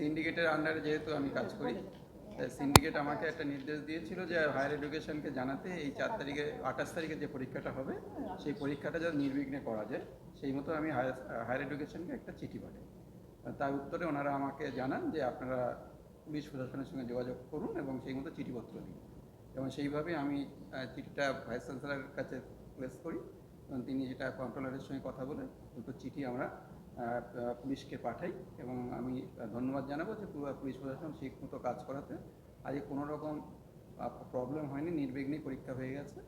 সিন্ডিকেটের আন্ডারে যেহেতু আমি কাজ করি সিন্ডিকেট আমাকে একটা নির্দেশ দিয়েছিল যে হায়ার এডুকেশনকে জানাতে এই চার তারিখে, আঠাশ তারিখে যে পরীক্ষাটা হবে, সেই পরীক্ষাটা যাতে নির্বিঘ্নে করা যায়। সেই মতো আমি হায়ার হায়ার এডুকেশনকে একটা চিঠি পাঠাই। তার উত্তরে ওনারা আমাকে জানান যে আপনারা পুলিশ প্রশাসনের সঙ্গে যোগাযোগ করুন এবং সেই মতো চিঠিপত্র দিন। এবং সেইভাবে আমি চিঠিটা ভাইস চ্যান্সেলারের কাছে প্লেস করি এবং তিনি যেটা কন্ট্রোলারের সঙ্গে কথা বলে দুটো চিঠি আমরা পুলিশকে পাঠাই এবং আমি ধন্যবাদ জানাব যে পুলিশ প্রশাসন ঠিক মতো কাজ করাতে। আজকে কোনো রকম প্রবলেম হয়নি, নির্বিঘ্নে পরীক্ষা হয়ে গেছে।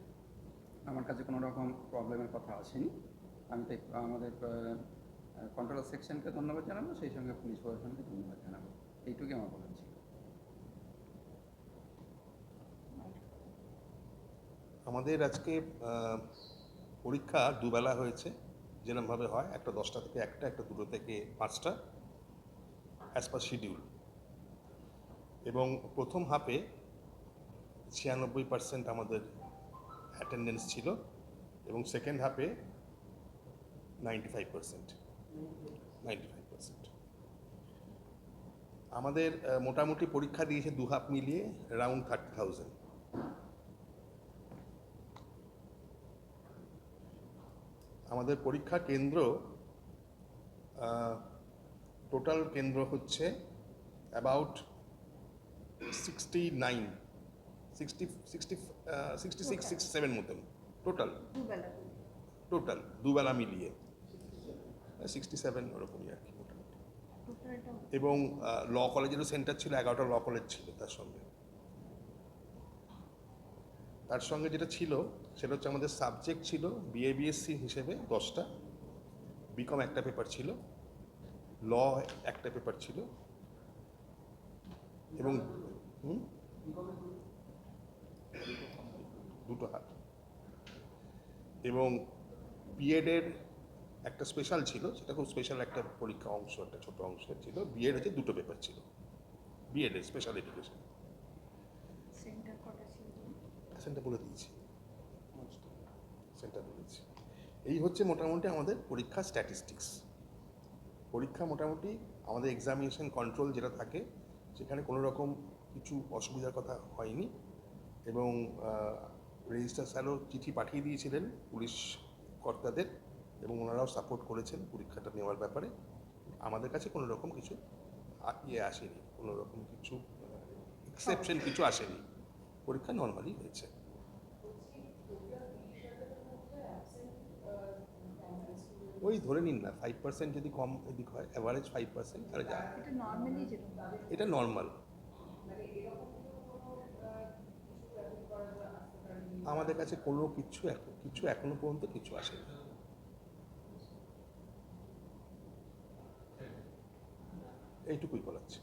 আমার কাছে কোনো রকম প্রবলেমের কথা আসেনি। আমি তাই আমাদের কন্ট্রোলার সেকশনকে ধন্যবাদ জানাব, সেই সঙ্গে পুলিশ প্রশাসনকে ধন্যবাদ জানাব। এইটুকুই আমার বলার ছিল। আমাদের আজকে পরীক্ষা দুবেলা হয়েছে। যেরকমভাবে হয়, একটা দশটা থেকে একটা একটা দুটো থেকে পাঁচটা অ্যাজ পার শিডিউল এবং প্রথম হাফে ছিয়ানব্বই পার্সেন্ট আমাদের অ্যাটেন্ডেন্স ছিল এবং সেকেন্ড হাফে ninety five percent ninety five percent আমাদের মোটামুটি পরীক্ষা দিয়েছে দু হাফ মিলিয়ে রাউন্ড থার্টি থাউজেন্ড আমাদের পরীক্ষা কেন্দ্র টোটাল কেন্দ্র হচ্ছে about sixty nine sixty sixty sixty six six seven মতন টোটাল টোটাল দুবেলা মিলিয়ে। সিক্সটি সেভেন ওরকমই আর কি মোটামুটি। এবং ল কলেজেরও সেন্টার ছিল এগারোটা ল কলেজ ছিল তার সঙ্গে। তার সঙ্গে যেটা ছিল, সেটা হচ্ছে আমাদের সাবজেক্ট ছিল বিএ বিএসসি হিসেবে দশটা বিকম একটা পেপার ছিল ল একটা পেপার ছিল, এবং দুটো হাত। এবং বিএডের একটা স্পেশাল ছিল, সেটা খুব স্পেশাল একটা পরীক্ষা অংশ, একটা ছোট অংশ ছিল। বিএড হচ্ছে দুটো পেপার ছিল। বিএডের স্পেশাল এডুকেশন সেন্টার বলে দিয়েছি। সেন্টার বলেছি এই হচ্ছে মোটামুটি আমাদের পরীক্ষা স্ট্যাটিস্টিক্স পরীক্ষা মোটামুটি আমাদের এক্সামিনেশন কন্ট্রোল যেটা থাকে, সেখানে কোনো রকম কিছু অসুবিধার কথা হয়নি এবং রেজিস্ট্রার স্যারও চিঠি পাঠিয়ে দিয়েছিলেন পুলিশ কর্তাদের এবং ওনারাও সাপোর্ট করেছেন পরীক্ষাটা নেওয়ার ব্যাপারে। আমাদের কাছে কোনো রকম কিছু ইয়ে আসেনি, কোনো রকম কিছু এক্সেপশন কিছু আসেনি। পরীক্ষা নর্মালি হয়েছে। ওই ধরে নিন না ফাইভ পার্সেন্ট যদি কম এদিক হয় অ্যাভারেজ ফাইভ পার্সেন্ট তাহলে যা। এটা নর্মালি আমাদের কাছে কোনো কিছু কিছু এখনও পর্যন্ত কিছু আসেনি। এইটুকুই বলাচ্ছি